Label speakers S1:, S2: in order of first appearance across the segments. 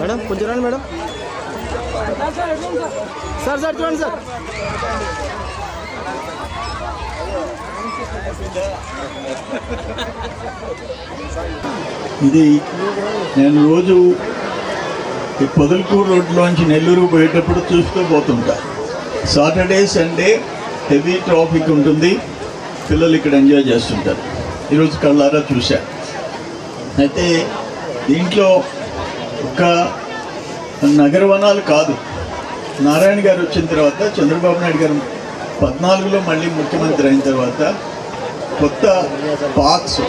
S1: Madam కొంచెం రండి madam. Sir sir చూడండి సార్.
S2: ఇది నేను రోజు ఈ పొదలకూరు రోడ్లోంచి నెల్లూరు పోయేటప్పుడు చూస్తూ పోతుంటా. సాటర్డే సండే హెవీ ట్రాఫిక్ ఉంటుంది. పిల్లలు ఇక్కడ ఎంజాయ్ చేస్తుంటారు. ఈరోజు కళ్ళారా చూశా. అయితే దీంట్లో ఒక నగర వనాలు కాదు. నారాయణ గారు వచ్చిన తర్వాత చంద్రబాబు నాయుడు గారు పద్నాలుగులో మళ్ళీ ముఖ్యమంత్రి అయిన తర్వాత కొత్త పార్క్స్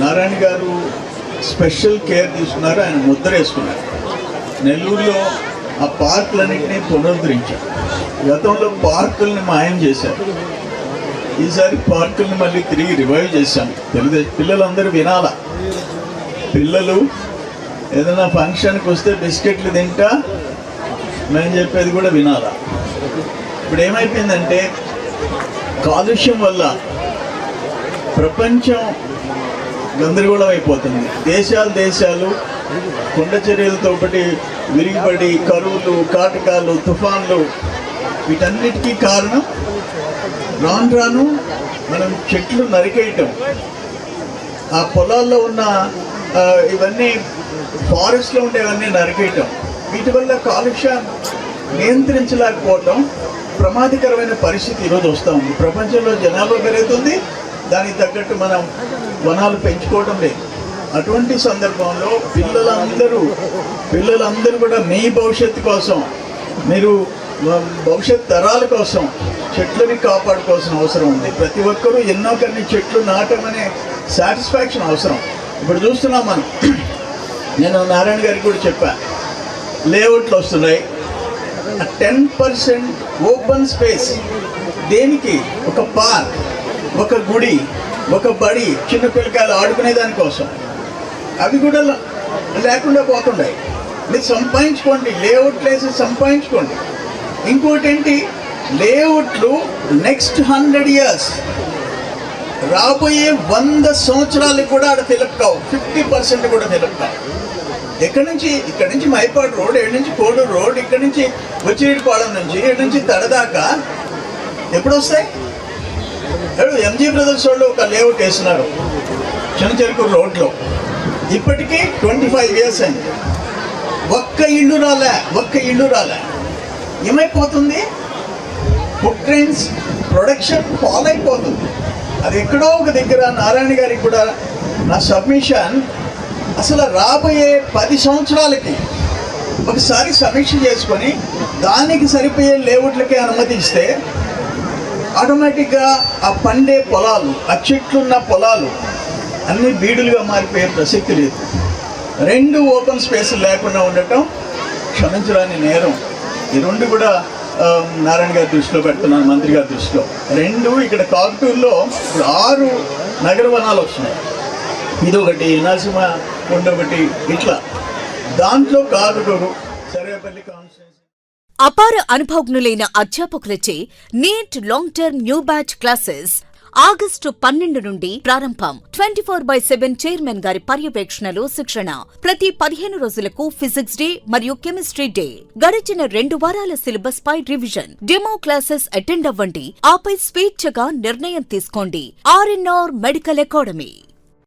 S2: నారాయణ గారు స్పెషల్ కేర్ తీసుకున్నారు ఆయన ముద్ర వేసుకున్నారు. నెల్లూరులో ఆ పార్కులన్నింటినీ పునరుద్ధరించారు. గతంలో పార్కుల్ని మాయం చేశారు. ఈసారి పార్కుల్ని మళ్ళీ తిరిగి రివైవ్ చేశాను. తెలుగు పిల్లలందరూ వినాలా? పిల్లలు ఏదైనా ఫంక్షన్కి వస్తే బిస్కెట్లు తింటా మేము చెప్పేది కూడా వినాలా? ఇప్పుడు ఏమైపోయిందంటే కాలుష్యం వల్ల ప్రపంచం గందరగోళం అయిపోతుంది. దేశాలు దేశాలు కొండ చర్యలతో ఒకటి విరిగిపడి కరువులు కాటకాలు తుఫాన్లు వీటన్నిటికీ కారణం రాను రాను మనం చెట్లు నరికేయటం. ఆ పొలాల్లో ఉన్న ఇవన్నీ ఫారెస్ట్లో ఉండేవన్నీ నరికేయటం. వీటి వల్ల కాలుష్యం నియంత్రించలేకపోవటం ప్రమాదకరమైన పరిస్థితి ఈరోజు వస్తూ ఉంది. ప్రపంచంలో జనాభా పెరుగుతుంది. దానికి తగ్గట్టు మనం వనాలు పెంచుకోవటం లేదు. అటువంటి సందర్భంలో పిల్లలందరూ పిల్లలందరూ కూడా మీ భవిష్యత్తు కోసం మీరు భవిష్యత్ తరాల కోసం చెట్లని కాపాడుకోవాల్సిన అవసరం ఉంది. ప్రతి ఒక్కరూ ఎన్నో కొన్ని చెట్లు నాటమనే సాటిస్ఫాక్షన్ అవసరం. ఇప్పుడు చూస్తున్నాం మనం. నేను నారాయణ గారికి కూడా చెప్పా. లేఅవుట్లు వస్తున్నాయి. Ten percent open space. దేనికి? ఒక పార్క్ ఒక గుడి ఒక బడి చిన్న పిల్లకాయలు ఆడుకునే దానికోసం అవి కూడా లేకుండా పోతున్నాయి మీరు సంపాదించుకోండి. లేఅవుట్ వేసి సంపాదించుకోండి. ఇంకోటి ఏంటి లేఅవుట్లు నెక్స్ట్ హండ్రెడ్ ఇయర్స్ రాబోయే వంద సంవత్సరాలకు కూడా ఆడ తెలుపుతావు. ఫిఫ్టీ పర్సెంట్ కూడా తెలుపుతావు. ఎక్కడి నుంచి? ఇక్కడ నుంచి మైపాడు రోడ్ ఎక్కడి నుంచి కోడూరు రోడ్ ఇక్కడ నుంచి వచ్చిరేడుపాళెం నుంచి ఇక్కడి నుంచి తడదాకా ఎప్పుడు వస్తాయి ఎంజీ బ్రదర్స్ వాళ్ళు ఒక లేఅవుట్ వేస్తున్నారు. చిన్నచెరుకూరు రోడ్లో. ఇప్పటికీ ట్వంటీ ఫైవ్ ఇయర్స్ అయింది. ఒక్క ఇల్లు రాలే ఒక్క ఇల్లు రాలే. ఏమైపోతుంది? ఫుడ్ ట్రైన్స్ ప్రొడక్షన్ ఫాల్ అయిపోతుంది అది ఎక్కడో ఒక దగ్గర నారాయణ గారికి కూడా నా సబ్మిషన్. అసలు రాబోయే పది సంవత్సరాలకి ఒకసారి సమీక్ష చేసుకొని దానికి సరిపోయే లేఅవుట్లకి అనుమతి ఇస్తే ఆటోమేటిక్గా ఆ పండే పొలాలు ఆ చెట్లున్న పొలాలు అన్నీ బీడులుగా మారిపోయే ప్రసక్తి లేదు. రెండు ఓపెన్ స్పేసులు లేకుండా ఉండటం క్షమించడానికి నేరం. ఈ రెండు కూడా నారాయణ గారి దృష్టిలో పెడుతున్నాను మంత్రి గారి దృష్టిలో. రెండు ఇక్కడ కాకుటూరులో ఇప్పుడు ఆరు నగర వనాలు వస్తున్నాయి. ఇది ఒకటి నరసింహ కొండ ఒకటి ఇట్లా. దాంట్లో కాకుటూరు సరేపల్లి కాన్స్టిట్యూన్సీ
S3: అపార అనుభవజ్ఞులైన అధ్యాపకులచే NEET long term new batch classes August పన్నెండు నుండి ప్రారంభం. Twenty four by seven chairman గారి పర్యవేక్షణలో శిక్షణ. ప్రతి పదిహేను రోజులకు ఫిజిక్స్ డే మరియు కెమిస్ట్రీ డే. గడిచిన రెండు వారాల సిలబస్ పై రివిజన్. డెమో క్లాసెస్ అటెండ్ అవ్వండి. ఆపై స్వేచ్ఛగా నిర్ణయం తీసుకోండి. RNR medical academy.